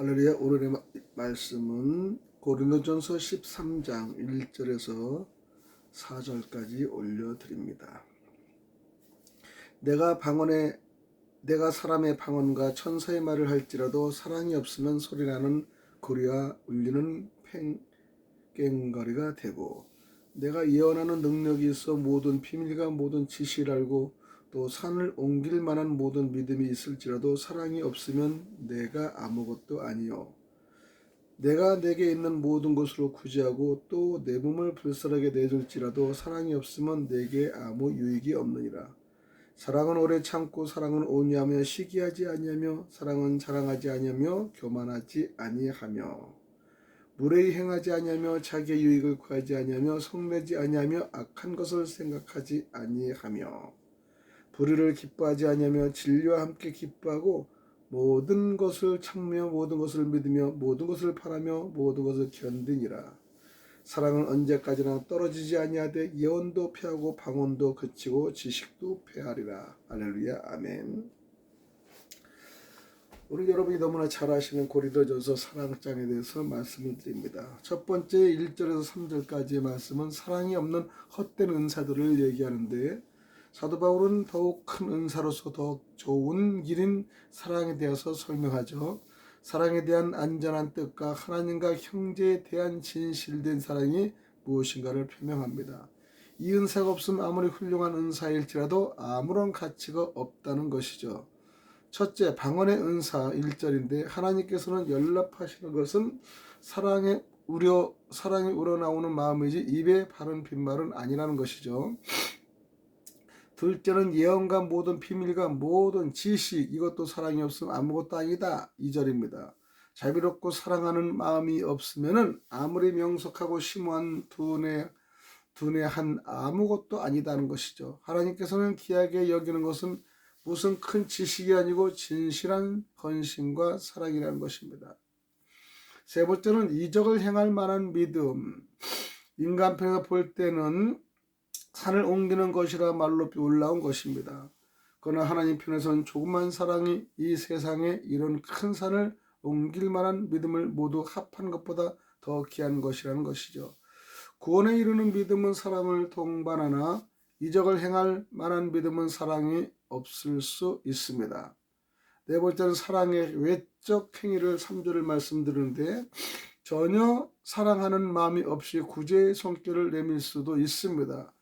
할렐루야 오늘의 마- 말씀은 고린도전서 13장 1절에서 4절까지 올려드립니다. 내가 방언에 내가 사람의 방언과 천사의 말을 할지라도 사랑이 없으면 소리나는 고리와 울리는 팽깽거리가 되고 내가 예언하는 능력이 있어 모든 비밀과 모든 지시를 알고 또 산을 옮길 만한 모든 믿음이 있을지라도 사랑이 없으면 내가 아무것도 아니요. 내가 내게 있는 모든 것으로 구제하고 또 내 몸을 불살하게 내줄지라도 사랑이 없으면 내게 아무 유익이 없느니라. 사랑은 오래 참고 사랑은 온유하며 시기하지 아니하며 사랑은 자랑하지 아니하며 교만하지 아니하며 무례히 행하지 아니하며 자기의 유익을 구하지 아니하며 성내지 아니하며 악한 것을 생각하지 아니하며 불의를 기뻐하지 아니하며 진리와 함께 기뻐하고 모든 것을 참며 모든 것을 믿으며 모든 것을 바라며 모든 것을 견디니라. 사랑은 언제까지나 떨어지지 아니하되 예언도 패하고 방언도 그치고 지식도 패하리라. 할렐루야. 아멘. 우리 여러분이 너무나 잘 아시는 고린도전서 사랑장에 대해서 말씀을 드립니다. 첫 번째 1절에서 3절까지의 말씀은 사랑이 없는 헛된 은사들을 얘기하는데 사도 바울은 더욱 큰 은사로서 더욱 좋은 길인 사랑에 대해서 설명하죠. 사랑에 대한 안전한 뜻과 하나님과 형제에 대한 진실된 사랑이 무엇인가를 표명합니다. 이 은사가 없으면 아무리 훌륭한 은사일지라도 아무런 가치가 없다는 것이죠. 첫째, 방언의 은사 1절인데 하나님께서는 연락하시는 것은 사랑의 우려, 사랑이 우러나오는 마음이지 입에 바른 빈말은 아니라는 것이죠. 둘째는 예언과 모든 비밀과 모든 지식 이것도 사랑이 없으면 아무것도 아니다. 2절입니다. 자비롭고 사랑하는 마음이 없으면은 아무리 명석하고 심오한 두뇌 두뇌 한 아무것도 아니다는 것이죠. 하나님께서는 귀하게 여기는 것은 무슨 큰 지식이 아니고 진실한 헌신과 사랑이라는 것입니다. 세 번째는 이적을 행할 만한 믿음. 인간 편에서 볼 때는 산을 옮기는 것이라 말로 올라온 것입니다. 그러나 하나님 편에서는 조그만 사랑이 이 세상에 이런 큰 산을 옮길 만한 믿음을 모두 합한 것보다 더 귀한 것이라는 것이죠. 구원에 이르는 믿음은 사랑을 동반하나 이적을 행할 만한 믿음은 사랑이 없을 수 있습니다. 네 번째는 사랑의 외적 행위를 3절을 말씀드리는데 전혀 사랑하는 마음이 없이 구제의 손길을 내밀 수도 있습니다.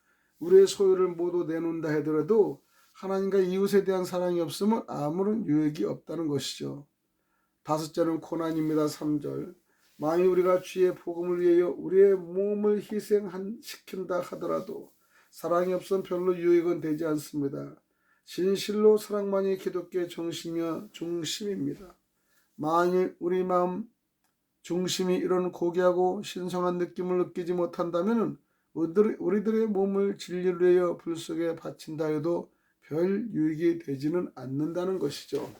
우리의 소유를 모두 내놓는다 하더라도 하나님과 이웃에 대한 사랑이 없으면 아무런 유익이 없다는 것이죠. 다섯째는 고난입니다. 3절. 만일 우리가 주의 복음을 위하여 우리의 몸을 희생시킨다 하더라도 사랑이 없으면 별로 유익은 되지 않습니다. 진실로 사랑만이 기독교의 정신이며 중심입니다. 만일 우리 마음 중심이 이런 고귀하고 신성한 느낌을 느끼지 못한다면 우리들의 몸을 진리를 위하여 불 속에 바친다 해도 별 유익이 되지는 않는다는 것이죠.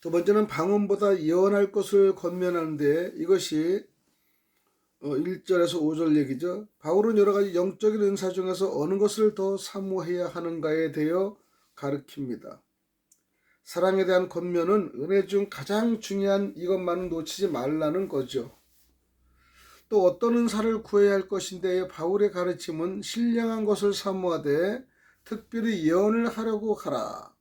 두 번째는 방언보다 예언할 것을 권면하는데 이것이 1절에서 5절 얘기죠. 바울은 여러 가지 영적인 은사 중에서 어느 것을 더 사모해야 하는가에 대해 가르칩니다. 사랑에 대한 권면은 은혜 중 가장 중요한 이것만은 놓치지 말라는 거죠. 또 어떤 은사를 구해야 할 것인데 바울의 가르침은 신령한 것을 사모하되 특별히 예언을 하려고 하라.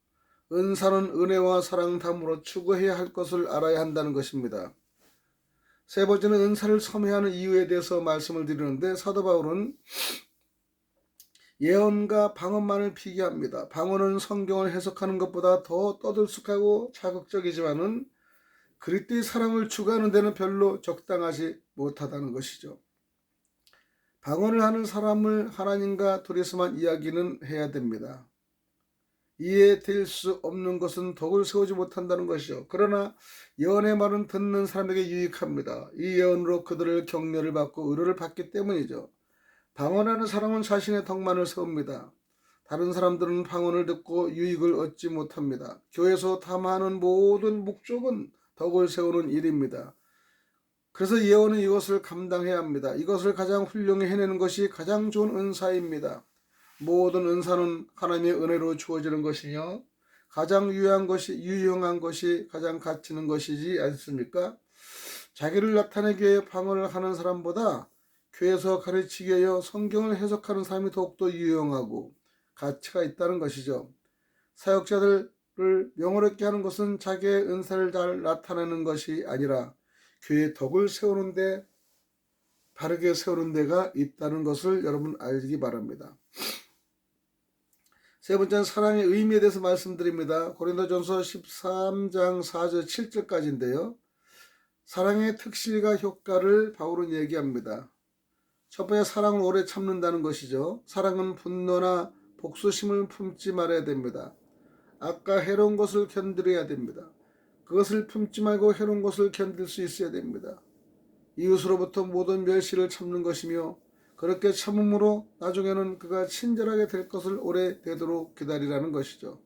은사는 은혜와 사랑 담으로 추구해야 할 것을 알아야 한다는 것입니다. 세 번째는 은사를 섬해하는 이유에 대해서 말씀을 드리는데 사도 바울은 예언과 방언만을 비교합니다. 방언은 성경을 해석하는 것보다 더 떠들썩하고 자극적이지만은 그리스도의 사랑을 추구하는 데는 별로 적당하지 못하다는 것이죠. 방언을 하는 사람을 하나님과 둘이서만 이야기는 해야 됩니다. 이해될 수 없는 것은 덕을 세우지 못한다는 것이죠. 그러나 예언의 말은 듣는 사람에게 유익합니다. 이 예언으로 그들을 격려를 받고 의료를 받기 때문이죠. 방언하는 사람은 자신의 덕만을 세웁니다. 다른 사람들은 방언을 듣고 유익을 얻지 못합니다. 교회에서 탐하는 모든 목적은 덕을 세우는 일입니다. 그래서 예언은 이것을 감당해야 합니다. 이것을 가장 훌륭히 해내는 것이 가장 좋은 은사입니다. 모든 은사는 하나님의 은혜로 주어지는 것이며 가장 유용한 것이 유용한 것이 가장 가치 있는 것이지 않습니까? 자기를 나타내기 위해 방언을 하는 사람보다 교회에서 가르치기 위해 성경을 해석하는 사람이 더욱더 유용하고 가치가 있다는 것이죠. 사역자들 을 명예롭게 하는 것은 자기의 은사를 잘 나타내는 것이 아니라 교회의 덕을 세우는데 바르게 세우는 데가 있다는 것을 여러분 알기 바랍니다. 세 번째는 사랑의 의미에 대해서 말씀드립니다. 고린도전서 13장 4절 7절까지인데요. 사랑의 특실과 효과를 바울은 얘기합니다. 첫 번째 사랑을 오래 참는다는 것이죠. 사랑은 분노나 복수심을 품지 말아야 됩니다. 아까 해로운 것을 견디려야 됩니다. 그것을 품지 말고 해로운 것을 견딜 수 있어야 됩니다. 이웃으로부터 모든 멸시를 참는 것이며 그렇게 참음으로 나중에는 그가 친절하게 될 것을 오래 되도록 기다리라는 것이죠.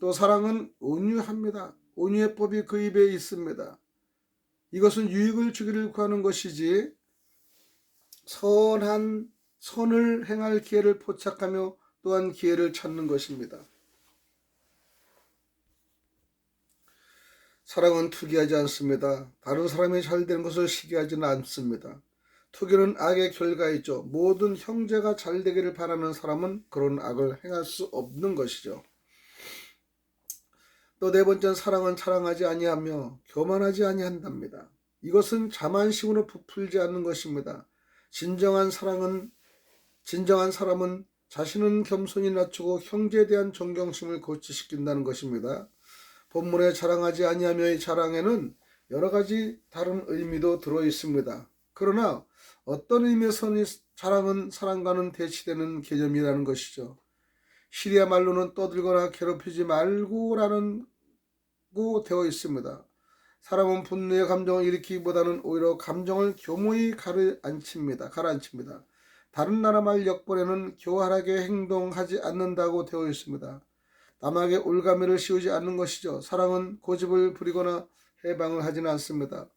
또 사랑은 온유합니다. 온유의 법이 그 입에 있습니다. 이것은 유익을 주기를 구하는 것이지 선한 선을 행할 기회를 포착하며 또한 기회를 찾는 것입니다. 사랑은 투기하지 않습니다. 다른 사람이 잘 되는 것을 시기하지는 않습니다. 투기는 악의 결과이죠. 모든 형제가 잘 되기를 바라는 사람은 그런 악을 행할 수 없는 것이죠. 또 네 번째는 사랑은 자랑하지 아니하며 교만하지 아니한답니다. 이것은 자만심으로 부풀지 않는 것입니다. 진정한 사랑은 진정한 사람은 자신은 겸손히 낮추고 형제에 대한 존경심을 고취시킨다는 것입니다. 본문에 자랑하지 아니하며의 자랑에는 여러 가지 다른 의미도 들어 있습니다. 그러나 어떤 의미에서는 자랑은 사랑과는 대치되는 개념이라는 것이죠. 시리아 말로는 떠들거나 괴롭히지 말고라는 고 되어 있습니다. 사람은 분노의 감정을 일으키기보다는 오히려 감정을 교모히 가라앉힙니다. 가라앉힙니다. 다른 나라 말 역본에는 교활하게 행동하지 않는다고 되어 있습니다. 남에게 올가미를 씌우지 않는 것이죠. 사랑은 고집을 부리거나 해방을 하지는 않습니다.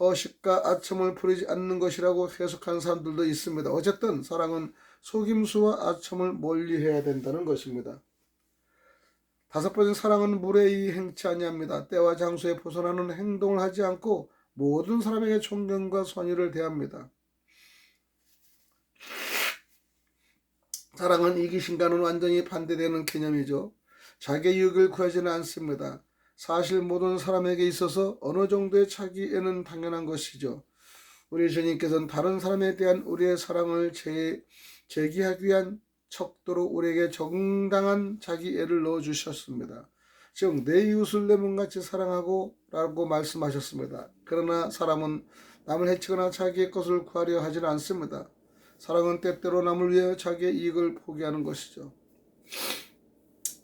허식과 아첨을 부리지 않는 것이라고 해석하는 사람들도 있습니다. 어쨌든 사랑은 속임수와 아첨을 멀리해야 된다는 것입니다. 다섯 번째 사랑은 물에 행치 아니합니다. 때와 장소에 벗어나는 행동을 하지 않고 모든 사람에게 존경과 선의를 대합니다. 사랑은 이기심과는 완전히 반대되는 개념이죠. 자기 이익을 구하지는 않습니다. 사실 모든 사람에게 있어서 어느 정도의 자기애는 당연한 것이죠. 우리 주님께서는 다른 사람에 대한 우리의 사랑을 제, 제기하기 위한 척도로 우리에게 정당한 자기 애를 넣어 주셨습니다. 즉, 내 이웃을 내 몸같이 사랑하고 라고 말씀하셨습니다. 그러나 사람은 남을 해치거나 자기의 것을 구하려 하지는 않습니다. 사랑은 때때로 남을 위해 자기의 이익을 포기하는 것이죠.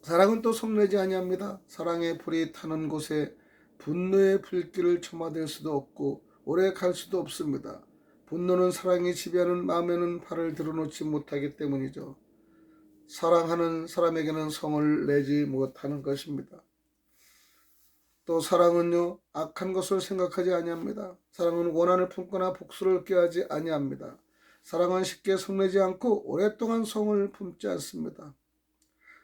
사랑은 또 성내지 아니합니다. 사랑의 불이 타는 곳에 분노의 불길을 첨화될 수도 없고 오래 갈 수도 없습니다. 분노는 사랑이 지배하는 마음에는 발을 들어놓지 못하기 때문이죠. 사랑하는 사람에게는 성을 내지 못하는 것입니다. 또 사랑은요 악한 것을 생각하지 아니합니다. 사랑은 원한을 품거나 복수를 꾀하지 아니합니다. 사랑은 쉽게 성내지 않고 오랫동안 성을 품지 않습니다.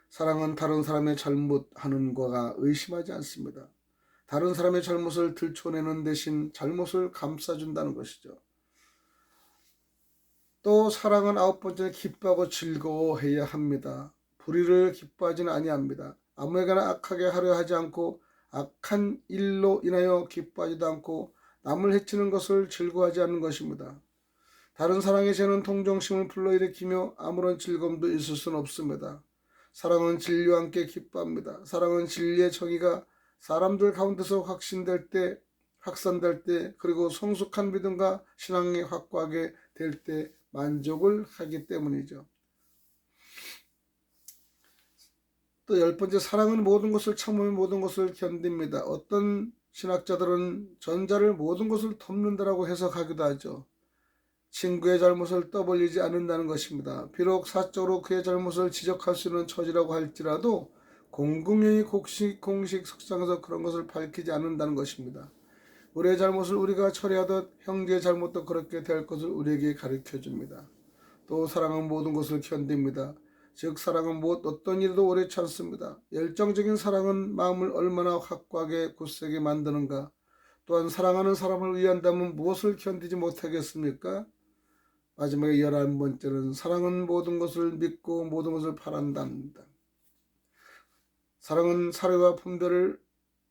사랑은 다른 사람의 잘못하는 거가 의심하지 않습니다. 다른 사람의 잘못을 들춰내는 대신 잘못을 감싸준다는 것이죠. 또 사랑은 아홉 번째 기뻐하고 즐거워해야 합니다. 불의를 기뻐하지는 아니합니다. 아무에게나 악하게 하려 하지 않고 악한 일로 인하여 기뻐하지도 않고 남을 해치는 것을 즐거워하지 않는 것입니다. 다른 사랑의 죄는 동정심을 불러일으키며 아무런 즐거움도 있을 수는 없습니다. 사랑은 진리와 함께 기뻐합니다. 사랑은 진리의 정의가 사람들 가운데서 확신될 때, 확산될 때, 그리고 성숙한 믿음과 신앙이 확고하게 될 때 만족을 하기 때문이죠. 또 열 번째, 사랑은 모든 것을 참으며 모든 것을 견딥니다. 어떤 신학자들은 전자를 모든 것을 덮는다라고 해석하기도 하죠. 친구의 잘못을 떠벌리지 않는다는 것입니다. 비록 사적으로 그의 잘못을 지적할 수 있는 처지라고 할지라도 공공연히 공식, 공식 석상에서 그런 것을 밝히지 않는다는 것입니다. 우리의 잘못을 우리가 처리하듯 형제의 잘못도 그렇게 될 것을 우리에게 가르쳐 줍니다. 또 사랑은 모든 것을 견딥니다. 즉 사랑은 무엇 어떤 일도 오래 참습니다. 열정적인 사랑은 마음을 얼마나 확고하게 굳세게 만드는가. 또한 사랑하는 사람을 위한다면 무엇을 견디지 못하겠습니까? 마지막에 열한 번째는 사랑은 모든 것을 믿고 모든 것을 바란답니다. 사랑은 사례와 분별을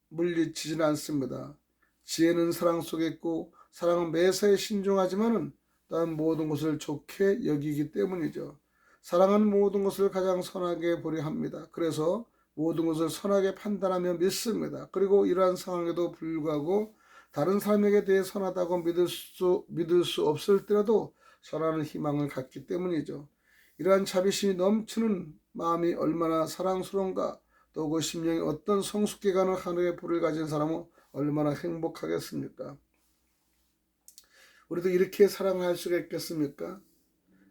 물리치지는 않습니다. 지혜는 사랑 속에 있고 사랑은 매사에 신중하지만은 또한 모든 것을 좋게 여기기 때문이죠. 사랑은 모든 것을 가장 선하게 보려 합니다. 그래서 모든 것을 선하게 판단하며 믿습니다. 그리고 이러한 상황에도 불구하고 다른 사람에게 대해 선하다고 믿을 수, 믿을 수 없을 때라도 선하는 희망을 갖기 때문이죠. 이러한 자비심이 넘치는 마음이 얼마나 사랑스러운가 또 그 심령이 어떤 성숙해 가는 하늘의 불을 가진 사람은 얼마나 행복하겠습니까? 우리도 이렇게 사랑할 수가 있겠습니까?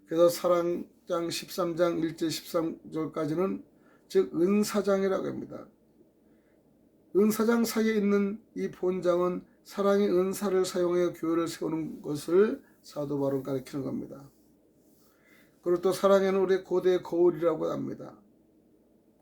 그래서 사랑장 13장 1절 13절까지는 즉 은사장이라고 합니다. 은사장 사이에 있는 이 본장은 사랑의 은사를 사용해 교회를 세우는 것을 사도 바로 가리키는 겁니다. 그리고 또 사랑에는 우리 고대 거울이라고 합니다.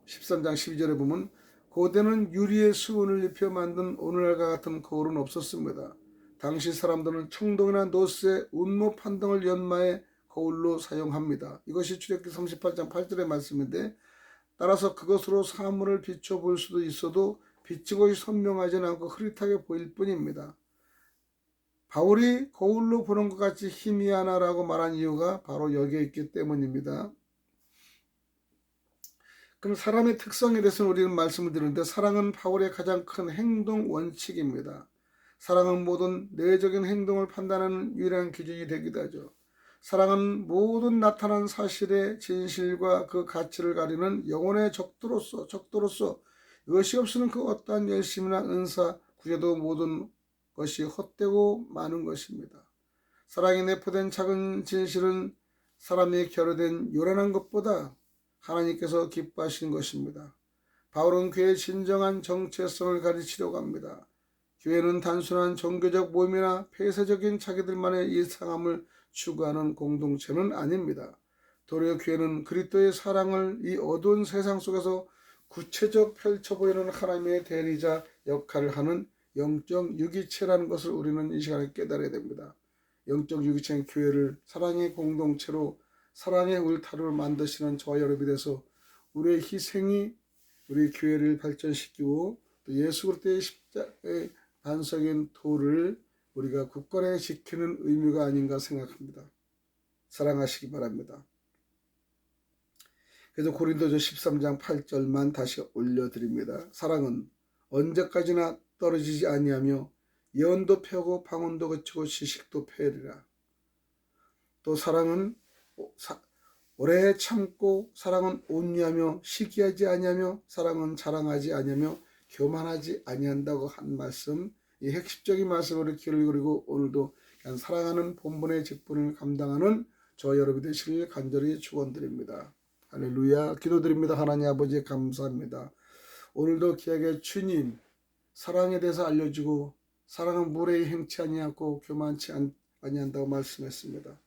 13장 12절에 보면 고대는 유리의 수은을 입혀 만든 오늘날과 같은 거울은 없었습니다. 당시 사람들은 청동이나 노스의 운모 판등을 연마해 거울로 사용합니다. 이것이 출애굽기 38장 8절의 말씀인데 따라서 그것으로 사물을 비춰볼 수도 있어도 비친 것이 선명하지는 않고 흐릿하게 보일 뿐입니다. 바울이 거울로 보는 것 같이 희미하나라고 말한 이유가 바로 여기에 있기 때문입니다. 그럼 사람의 특성에 대해서는 우리는 말씀을 드리는데 사랑은 바울의 가장 큰 행동 원칙입니다. 사랑은 모든 내적인 행동을 판단하는 유일한 기준이 되기도 하죠. 사랑은 모든 나타난 사실의 진실과 그 가치를 가리는 영혼의 적도로서 적도로서 이것이 없으면 그 어떠한 열심이나 은사, 구제도 모든 것이 헛되고 많은 것입니다. 사랑에 내포된 작은 진실은 사람이 결여된 요란한 것보다 하나님께서 기뻐하시는 것입니다. 바울은 그의 진정한 정체성을 가르치려고 합니다. 교회는 단순한 종교적 모임이나 폐쇄적인 자기들만의 이상함을 추구하는 공동체는 아닙니다. 도리어 교회는 그리스도의 사랑을 이 어두운 세상 속에서 구체적 펼쳐 보이는 하나님의 대리자 역할을 하는 영적 유기체라는 것을 우리는 이 시간에 깨달아야 됩니다. 영적 유기체는 교회를 사랑의 공동체로 사랑의 울타리로 만드시는 저와 여러분이 돼서 우리의 희생이 우리 교회를 발전시키고 또 예수 그리스도의 십자가의 반석인 도를 우리가 굳건하게 지키는 의미가 아닌가 생각합니다. 사랑하시기 바랍니다. 그래서 고린도전 13장 8절만 다시 올려드립니다. 사랑은 언제까지나 떨어지지 아니하며 예언도 펴고 방언도 거치고 지식도 펴리라. 또 사랑은 오래 참고 사랑은 온유하며 시기하지 아니하며 사랑은 자랑하지 아니하며 교만하지 아니한다고 한 말씀 이 핵심적인 말씀으로 기를 그리고 오늘도 사랑하는 본분의 직분을 감당하는 저 여러분 되시길 간절히 축원드립니다. 할렐루야 기도드립니다. 하나님 아버지 감사합니다. 오늘도 귀하게 주님 사랑에 대해서 알려주고 사랑은 물에 행치 아니하고 교만치 아니한다고 말씀했습니다.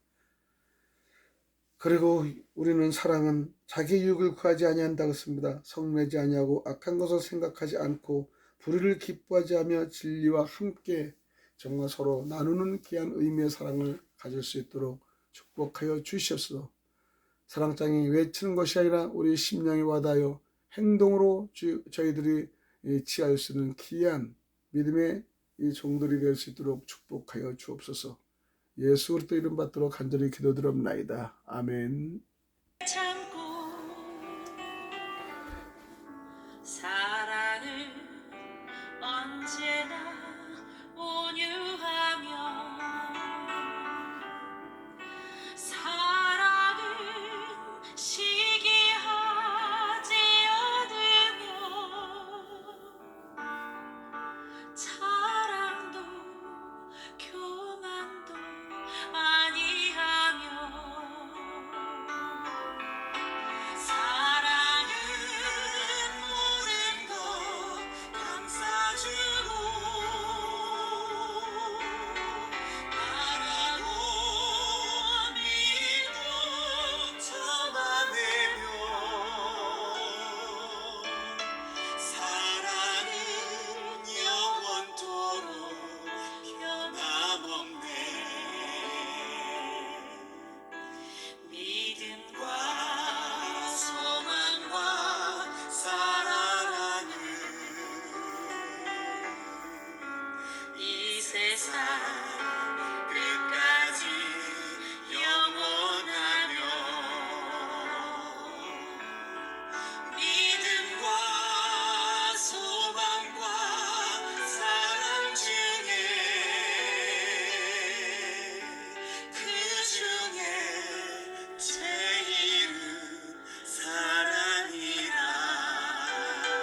그리고 우리는 사랑은 자기 유익을 구하지 아니한다고 했습니다. 성내지 아니하고 악한 것을 생각하지 않고 불의를 기뻐하지 하며 진리와 함께 정말 서로 나누는 귀한 의미의 사랑을 가질 수 있도록 축복하여 주시옵소서. 사랑장이 외치는 것이 아니라 우리 심령에 와닿아 행동으로 주, 저희들이 취할 수 있는 귀한 믿음의 이 종들이 될 수 있도록 축복하여 주옵소서. 예수 그리스도 이름 받도록 간절히 기도드립나이다. 아멘. 참 Time.